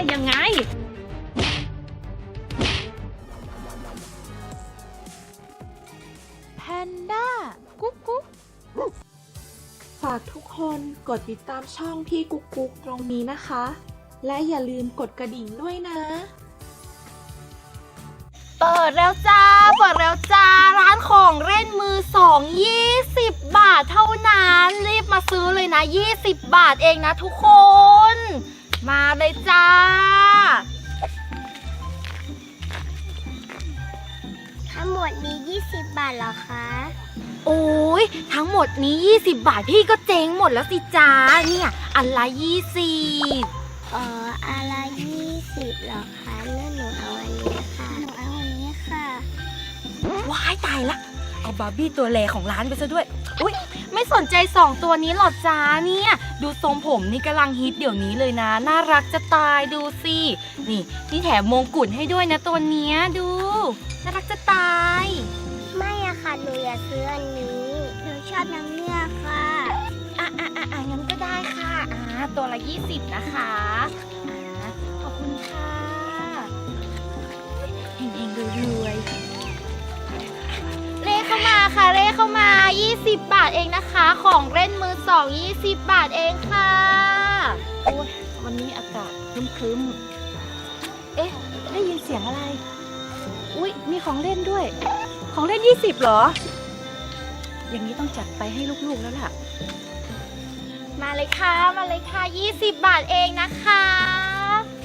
ได้ยังไง แพนด้า กุ๊กกุ๊กฝากทุกคนกดติดตามช่องพี่กุ๊กกุ๊กตรงนี้นะคะ และอย่าลืมกดกระดิ่งด้วยนะ เปิดแล้วจ้า เปิดแล้วจ้า ร้านของเล่นมือสองยี่สิบบาทเท่านั้น รีบมาซื้อเลยนะยี่สิบบาทเองนะทุกคน มาเลยจ้า ทั้งหมดนี้20 บาทเหรอคะ โอ้ยทั้งหมดนี้ 20 บาทพี่ก็เจ๊งหมดแล้วสิจ้าเนี่ยอันละ20อ๋ออะไร20เหรอคะนั่นหนูเอาอันนี้ค่ะ หนูเอาอันนี้ค่ะ ว้ายตายละ เอาบาร์บี้ตัวแรของร้านไปซะด้วย อุ้ยไม่สนใจสองตัวนี้หรอจ้าเนี่ย ดูทรงผมนี่กำลังฮิตเดี๋ยวนี้เลยนะ น่ารักจะตายดูสิ นี่นี่แถมมงกุฎให้ด้วยนะตัวเนี้ยดู น่ารักจะตาย ไม่อะค่ะหนูอยากซื้ออันนี้หนูชอบนางเงือกค่ะ อะอะอะอะงั้นก็ได้ค่ะ อ่าตัวละ 20 นะคะ 20บาทเองนะคะ ของเล่นมือสอง20 บาทเองค่ะโอ้ยวันนี้อากาศครึ้มๆเอ๊ะ ได้ยินเสียงอะไร อุ๊ยมีของเล่นด้วย ของเล่น 20 เหรอ อย่างนี้ต้องจัดไปให้ลูกๆแล้วล่ะ มาเลยค่ะ มาเลยค่ะ 20 บาทเองนะคะ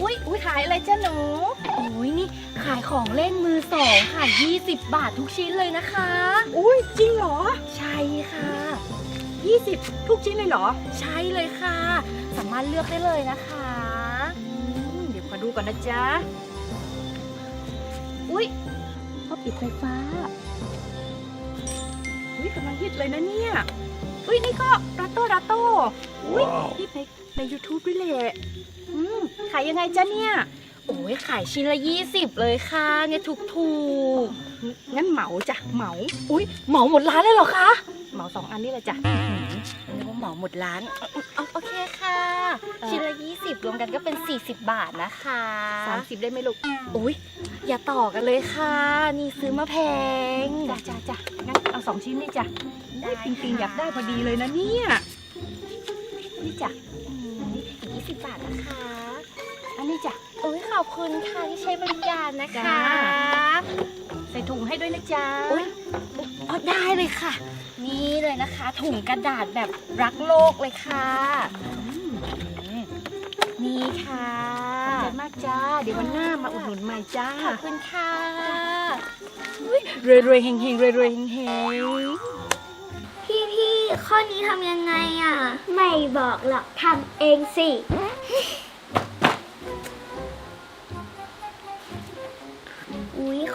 อุ้ยอุ้ยขายอะไรจ้าหนูโอ้ ยนี่ขายของเล่นมือสองค่ะ20 บาททุกชิ้นเลยนะคะ อุ้ยจริงเหรอ ใช่ค่ะ 20 ทุกชิ้นเลยเหรอ ใช่เลยค่ะ สามารถเลือกได้เลยนะคะอืมเดี๋ยวขอดูก่อนนะจ๊ะ อุ้ยพ่อปิดไฟฟ้า อุ้ยกำลังฮิตเลยนะเนี่ย อุ้ยนี่ก็รัตโต้รัตโต้อุ้ยฮิตในใน YouTube ด้วยแหละอืมขายยังไงจ๊ะเนี่ย โอ้ยขายชิ้นละ20เลยค่ะเนี่ยถูกถูกงั้นเหมาจ้ะเหมาๆอุ้ยเหมาหมดร้านเลยเหรอคะเหมาสองอันนี่แหละจ้ะนึกว่าเหมาหมดร้านเอาโอเคค่ะเอ่อชิ้นละ20รวมกันก็เป็น40บาทนะคะสามสิบได้ไหมลูกอุ้ยอย่าต่อกันเลยค่ะ นี่ซื้อมาแพงจ้ะจ้ะจ้ะงั้นเอาสองชิ้นนี่จ้ะได้ปิงปิงอยากได้พอดีเลยนะเนี่ยนี่จ้ะอืมอีก20บาทนะคะอันนี้ จ้ะโอ้ยขอบคุณค่ะที่ใช้บริการนะคะจ้าใส่ถุงให้ด้วยนะจ๊ะอุ๊ยอ๋อได้เลยค่ะ นี่เลยนะคะ ถุงกระดาษแบบรักโลกเลยค่ะ นี่ค่ะขอบใจมากจ้า เดี๋ยววันหน้ามาอุดหนุนใหม่จ้า ขอบคุณค่ะรวยรวยๆเฮงเฮงรวยรวยๆเฮงเฮงพี่พี่ๆข้อนี้ทำยังไงอะ ไม่บอกหรอกทำเองสิ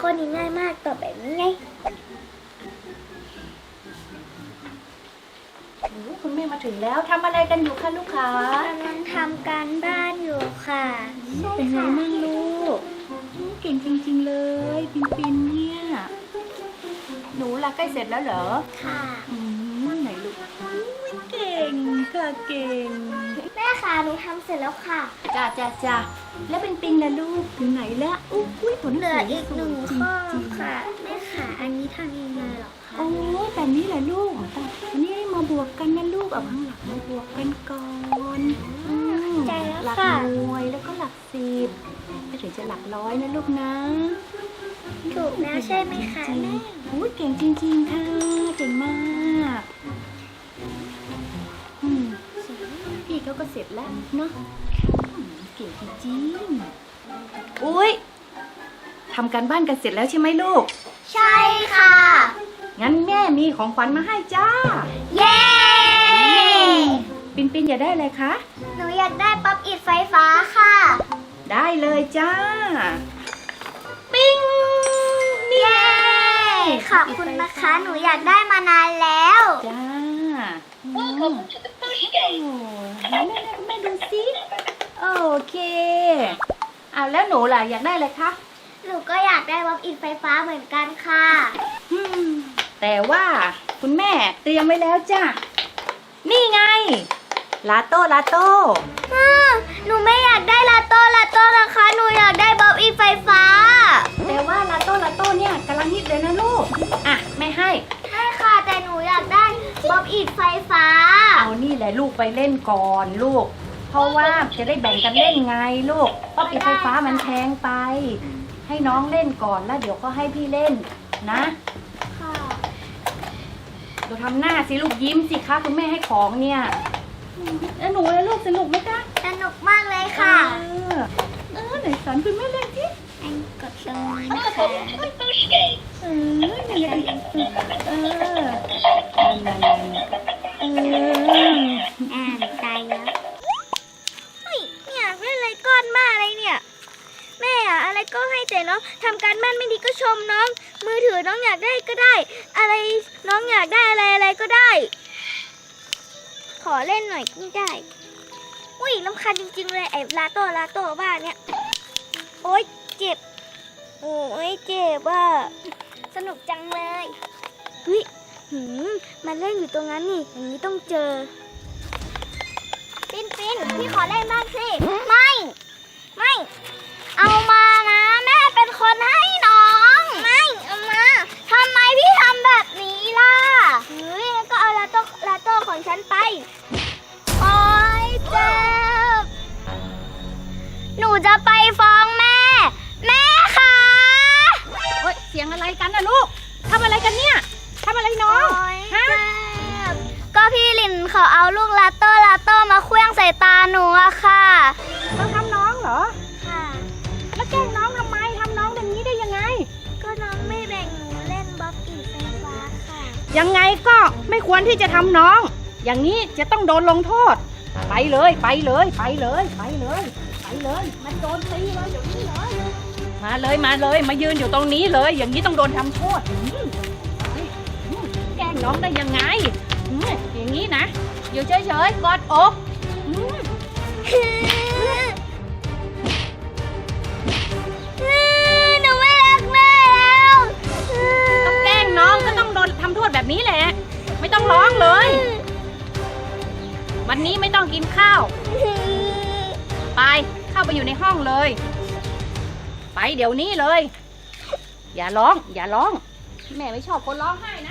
ข้อนี้ง่ายมากตอบแบบนี้ไงโอ้คุณแม่มาถึงแล้วทำอะไรกันอยู่คะลูกค้ากำลังทำการบ้านอยู่ค่ะเป็นไงมั่งลูกอืมเก่งจริงๆเลย ปินปินเนี่ย หนูละใกล้เสร็จแล้วเหรอ ค่ะ ค่ะเก่ง แม่ค่ะหนูทำเสร็จแล้วค่ะ จ้าจ้าจ้าแล้วเป็นปิงล่ะลูกถึงไหนแล้วอุ้ยผลเหลืออีกหนึ่งจริข้อจริงค่ะแม่ค่ะอันนี้ทำยังไงเหรอคะโอ้ยแบบนี้แหละลูกอันนี้มาบวกกันนะลูกเอาข้างหลังมาบวกกันก่อนอืมใจแล้วหลักค่ะหน่วยแล้วก็หลักสิบแล้วถึงจะหลักร้อยนะลูกนะถูกแล้วใช่ไหมคะจริงแม่อุ้ยเก่งจริงๆค่ะเก่งมาก พี่เขาก็เสร็จแล้วเนาะอืมเก่งจริงๆอุ้ยทำการบ้านกันเสร็จแล้วใช่ไหมลูก ใช่ค่ะ งั้นแม่มีของขวัญมาให้จ้า เย้ ปินปินอยากได้อะไรคะ หนูอยากได้ป๊อปอิดไฟฟ้าค่ะ ได้เลยจ้า ปิ้งเย้ขอบคุณนะคะ หนูอยากได้มานานแล้ว จ้าโอ้โหไหน แม่แม่แม่ดูสิโอเคเอาแล้วหนูล่ะอยากได้อะไรคะหนูก็อยากได้ป๊อปอิดไฟฟ้าเหมือนกันค่ะอืมแต่ว่าคุณแม่เตรียมไว้แล้วจ้านี่ไง ลาโต้ลาโต้อืมหนูไม่อยากได้ลาโต้ลาโต้นะคะ หนูอยากได้บ๊อบอีไฟฟ้ ไปเล่นก่อนลูก เพราะว่าจะได้แบ่งกันเล่นไงลูกเพราะปิดไฟฟ้ามันแพงไป ให้น้องเล่นก่อนแล้วเดี๋ยวก็ให้พี่เล่นนะค่ะดูทำหน้าสิลูกยิ้มสิคะคุณแม่ให้ของเนี่ยแล้วหนูแล้วลูกสนุกไหมคะสนุกมากเลยค่ะเออเออไหนสอนคุณแม่เล่นสิอันกดตรงนี้นะคะเออเนี่ยเออนั่นๆๆ ทำการบ้านไม่ดีก็ชมน้อง มือถือน้องอยากได้ก็ได้ อะไรน้องอยากได้อะไรอะไรก็ได้ ขอเล่นหน่อยก็ได้ อุ้ยน้ำคันจริงๆเลยไอ้ลาโต้ลาโต้บ้านเนี่ย โอ๊ยเจ็บ โอ้ยเจ็บอะสนุกจังเลยเฮ้ยหืมมันเล่นอยู่ตรงนั้นนี่อย่างนี้ต้องเจอปินปินพี่ขอเล่นบ้างสิ ไม่ ไม่ เอามา คนให้น้อง ไม่เอามาทำไมพี่ทำแบบนี้ล่ะเฮ้ยงั้นก็เอาลาโต้ลาโต้ของฉันไป โอ๊ยเจ็บ หนูจะไปฟ้องแม่ แม่คะเฮ้ยเสียงอะไรกันนะลูกทำอะไรกันเนี่ยทำอะไรน้องโอ๊ยฮะ เจ็บ ก็พี่ลินเขาเอาลูกลาโต้ลาโต้มาเคลื่องใส่ตาหนูอะค่ะต้องทำน้องเหรอ ยังไงก็ไม่ควรที่จะทำน้อง อย่างนี้จะต้องโดนลงโทษ ไปเลยไปเลยไปเลยไปเลย ไปเลย มันโดนตีเลยเดี๋ยวนี้เลย มาเลยมาเลย มายืนอยู่ตรงนี้เลย อย่างนี้ต้องโดนทำโทษอืมอืมแกล้งน้องได้ยังไงอืมอย่างนี้นะ อยู่เฉยๆกอดอกอืม ไปอยู่ในห้องเลย ไปเดี๋ยวนี้เลย อย่าร้อง อย่าร้อง แม่ไม่ชอบคนร้องไห้นะ